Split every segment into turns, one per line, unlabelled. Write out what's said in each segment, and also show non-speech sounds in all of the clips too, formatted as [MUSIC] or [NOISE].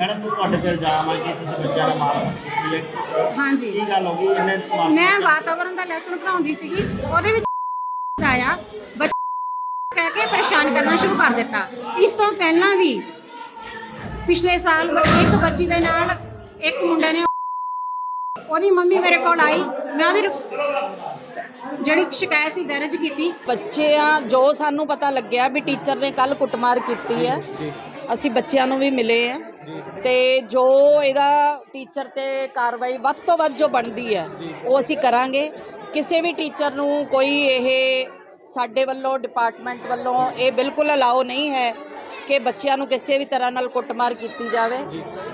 Madam ਤੁਹਾਡੇ ਤੇ ਇਲਜ਼ਾਮ ਹੈ ਕਿ ਤੁਸੀਂ ਬੱਚਿਆਂ ਨੂੰ ਮਾਰਪੀਟ ਕੀਤੀ ਹੈ।
ਹਾਂਜੀ।
ਕੀ ਗੱਲ ਹੋ ਗਈ? ਇਹਨੇ ਮਾਸਟਰ
ਮੈਂ ਵਾਤਾਵਰਣ ਦਾ ਲੈਸਨ ਪੜਾਉਂਦੀ ਸੀਗੀ ਉਹਦੇ ਵਿੱਚ [LAUGHS] ਆਇਆ ਬੱਚੇ ਕਹਿ ਕੇ ਪਰੇਸ਼ਾਨ ਕਰਨਾ ਸ਼ੁਰੂ ਕਰ ਦਿੱਤਾ। ਇਸ ਤੋਂ ਪਹਿਲਾਂ ਵੀ ਪਿਛਲੇ ਸਾਲ ਇੱਕ ਬੱਚੀ ਦੇ ਨਾਲ ਇੱਕ ਮੁੰਡੇ ਨੇ [LAUGHS] ਉਹਦੀ ਮੰਮੀ ਮੇਰੇ ਕੋਲ ਆਈ। ਮੈਂ ਉਹਦੀ ਜਿਹੜੀ ਸ਼ਿਕਾਇਤ ਸੀ ਦਰਜ ਕੀਤੀ।
ਬੱਚੇ ਆ ਜੋ ਸਾਨੂੰ ਪਤਾ ਲੱਗਿਆ ਵੀ ਟੀਚਰ ਨੇ ਕੱਲ ਕੁੱਟਮਾਰ ਕੀਤੀ ਹੈ ਅਸੀਂ ਬੱਚਿਆਂ ਨੂੰ ਵੀ ਮਿਲੇ ਆ ਤੇ ਜੋ ਇਹਦਾ ਟੀਚਰ ਤੇ ਕਾਰਵਾਈ ਵੱਧ ਤੋਂ ਵੱਧ ਜੋ ਬਣਦੀ ਹੈ ਉਹ ਅਸੀਂ ਕਰਾਂਗੇ। ਕਿਸੇ ਵੀ ਟੀਚਰ ਨੂੰ ਕੋਈ ਇਹ ਸਾਡੇ ਵੱਲੋਂ ਡਿਪਾਰਟਮੈਂਟ ਵੱਲੋਂ ਇਹ ਬਿਲਕੁਲ ਅਲਾਉ ਨਹੀਂ ਹੈ ਕਿ ਬੱਚਿਆਂ ਨੂੰ ਕਿਸੇ ਵੀ ਤਰ੍ਹਾਂ ਨਾਲ ਕੁੱਟਮਾਰ ਕੀਤੀ ਜਾਵੇ।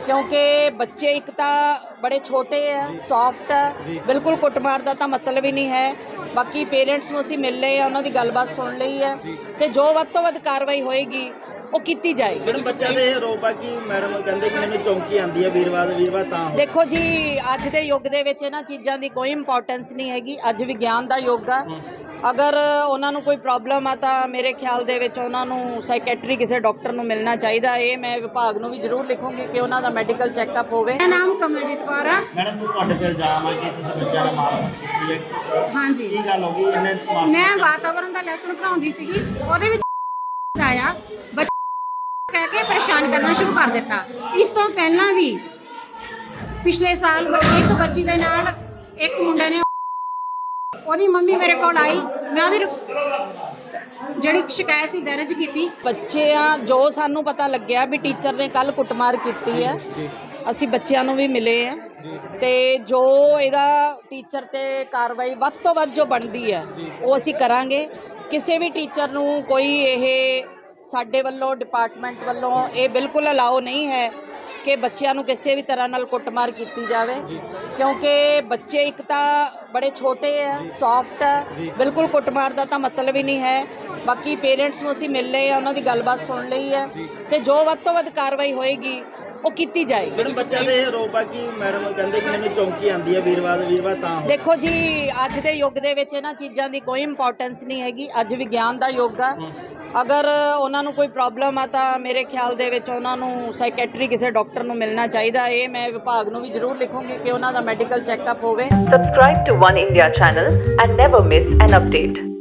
ਕਿਉਂਕਿ ਬੱਚੇ ਇੱਕ ਤਾਂ ਬੜੇ ਛੋਟੇ ਆ ਸੌਫਟ ਆ ਬਿਲਕੁਲ ਕੁੱਟਮਾਰ ਦਾ ਤਾਂ ਮਤਲਬ ਹੀ ਨਹੀਂ ਹੈ। ਬਾਕੀ ਪੇਰੈਂਟਸ ਨੂੰ ਅਸੀਂ ਮਿਲ ਲਏ ਆ ਉਹਨਾਂ ਦੀ ਗੱਲਬਾਤ ਸੁਣ ਲਈ ਹੈ ਤੇ ਜੋ ਵੱਧ ਤੋਂ ਵੱਧ ਕਾਰਵਾਈ ਹੋਏਗੀ ਉਹ ਕੀਤੀ ਜਾਏਗੀ।
ਮੈਡਮ ਬੱਚਿਆਂ ਦੇ ਆਰੋਪ ਆ ਕਿ ਮੈਡਮ ਕਹਿੰਦੇ ਕਿ ਮੈਨੂੰ ਚੌਂਕੀ ਆਂਦੀ ਹੈ ਵੀਰਵਾਰ ਵੀਰਵਾਰ ਤਾਂ ਹੋ।
ਦੇਖੋ ਜੀ ਅੱਜ ਦੇ ਯੁੱਗ ਦੇ ਵਿੱਚ ਇਹਨਾਂ ਚੀਜ਼ਾਂ ਦੀ ਕੋਈ ਇੰਪੋਰਟੈਂਸ ਨਹੀਂ ਹੈਗੀ। ਅੱਜ ਵਿਗਿਆਨ ਦਾ ਯੁੱਗ ਆ। ਅਗਰ ਉਹਨਾਂ ਨੂੰ ਕੋਈ ਪ੍ਰੋਬਲਮ ਆ ਤਾਂ ਮੇਰੇ ਖਿਆਲ ਦੇ ਵਿੱਚ ਉਹਨਾਂ ਨੂੰ ਸਾਈਕੈਟਰੀ ਕਿਸੇ ਡਾਕਟਰ ਨੂੰ ਮਿਲਣਾ ਚਾਹੀਦਾ। ਇਹ ਮੈਂ ਵਿਭਾਗ ਨੂੰ ਵੀ ਜ਼ਰੂਰ ਲਿਖੂੰਗੀ ਕਿ ਉਹਨਾਂ ਦਾ ਮੈਡੀਕਲ ਚੈੱਕਅਪ ਹੋਵੇ।
ਮੇਰਾ ਨਾਮ ਕਮਲਜੀਤ ਕੌਰ ਆ।
ਮੈਡਮ ਤੁਹਾਡੇ ਤੇ ਇਲਜ਼ਾਮ ਹੈ ਕਿ ਤੁਸੀਂ ਬੱਚਿਆਂ ਨੂੰ ਮਾਰਪੀਟ ਕੀਤੀ ਹੈ।
ਹਾਂਜੀ।
ਕੀ ਗੱਲ ਹੋ ਗਈ? ਇਹਨੇ
ਮੈਂ ਵਾਤਾਵਰਣ ਦਾ ਲੈਸਨ ਪੜਾਉਂਦੀ ਸੀਗੀ। ਉਹਦੇ ਵਿੱਚ ਆਇਆ। ਕਹਿ ਕੇ ਪਰੇਸ਼ਾਨ ਕਰਨਾ ਸ਼ੁਰੂ ਕਰ ਦਿੱਤਾ। ਇਸ ਤੋਂ ਪਹਿਲਾਂ ਵੀ ਪਿਛਲੇ ਸਾਲ ਇੱਕ ਬੱਚੀ ਦੇ ਨਾਲ ਇੱਕ ਮੁੰਡੇ ਨੇ ਉਹਦੀ ਮੰਮੀ ਮੇਰੇ ਕੋਲ ਆਈ। ਮੈਂ ਉਹਦੀ ਜਿਹੜੀ ਸ਼ਿਕਾਇਤ ਸੀ ਦਰਜ ਕੀਤੀ।
ਬੱਚੇ ਆ ਜੋ ਸਾਨੂੰ ਪਤਾ ਲੱਗਿਆ ਵੀ ਟੀਚਰ ਨੇ ਕੱਲ ਕੁੱਟਮਾਰ ਕੀਤੀ ਹੈ ਅਸੀਂ ਬੱਚਿਆਂ ਨੂੰ ਵੀ ਮਿਲੇ ਆ ਤੇ ਜੋ ਇਹਦਾ ਟੀਚਰ ਤੇ ਕਾਰਵਾਈ ਵੱਧ ਤੋਂ ਵੱਧ ਜੋ ਬਣਦੀ ਹੈ ਉਹ ਅਸੀਂ ਕਰਾਂਗੇ। ਕਿਸੇ ਵੀ ਟੀਚਰ ਨੂੰ ਕੋਈ ਇਹ ਸਾਡੇ ਵੱਲੋਂ ਡਿਪਾਰਟਮੈਂਟ ਵੱਲੋਂ ਇਹ ਬਿਲਕੁਲ ਅਲਾਉ ਨਹੀਂ ਹੈ ਕਿ ਬੱਚਿਆਂ ਨੂੰ ਕਿਸੇ ਵੀ ਤਰ੍ਹਾਂ ਨਾਲ ਕੁੱਟਮਾਰ ਕੀਤੀ ਜਾਵੇ। ਕਿਉਂਕਿ ਬੱਚੇ ਇੱਕ ਤਾਂ ਬੜੇ ਛੋਟੇ ਆ ਸੌਫਟ ਆ ਬਿਲਕੁਲ ਕੁੱਟਮਾਰ ਦਾ ਤਾਂ ਮਤਲਬ ਹੀ ਨਹੀਂ ਹੈ। ਬਾਕੀ ਪੇਰੈਂਟਸ ਨੂੰ ਅਸੀਂ ਮਿਲ ਲਏ ਆ ਉਹਨਾਂ ਦੀ ਗੱਲਬਾਤ ਸੁਣ ਲਈ ਹੈ ਤੇ ਜੋ ਵੱਧ ਤੋਂ ਵੱਧ ਕਾਰਵਾਈ ਹੋਏਗੀ ਉਹ ਕੀਤੀ ਜਾਏਗੀ।
ਮੈਡਮ ਬੱਚਿਆਂ ਦੇ ਆਰੋਪ ਆ ਕਿ ਮੈਡਮ ਕਹਿੰਦੇ ਕਿ ਮੈਨੂੰ ਚੌਂਕੀ ਆਂਦੀ ਹੈ ਵੀਰਵਾਰ ਵੀਰਵਾਰ ਤਾਂ
ਦੇਖੋ ਜੀ ਅੱਜ ਦੇ ਯੁੱਗ ਦੇ ਵਿੱਚ ਇਹਨਾਂ ਚੀਜ਼ਾਂ ਦੀ ਕੋਈ ਇੰਪੋਰਟੈਂਸ ਨਹੀਂ ਹੈਗੀ। ਅੱਜ ਵਿਗਿਆਨ ਦਾ ਯੁੱਗ ਆ। ਅਗਰ ਉਹਨਾਂ ਨੂੰ ਕੋਈ ਪ੍ਰੋਬਲਮ ਆ ਤਾਂ ਮੇਰੇ ਖਿਆਲ ਦੇ ਵਿੱਚ ਉਹਨਾਂ ਨੂੰ ਸਾਈਕੈਟਰੀ ਕਿਸੇ ਡਾਕਟਰ ਨੂੰ ਮਿਲਣਾ ਚਾਹੀਦਾ ਇਹ ਮੈਂ ਵਿਭਾਗ ਨੂੰ ਵੀ ਜ਼ਰੂਰ ਲਿਖੂੰਗੀ ਕਿ ਉਹਨਾਂ ਦਾ ਮੈਡੀਕਲ ਚੈੱਕਅਪ ਹੋਵੇ
Subscribe to One India channel and never miss an update.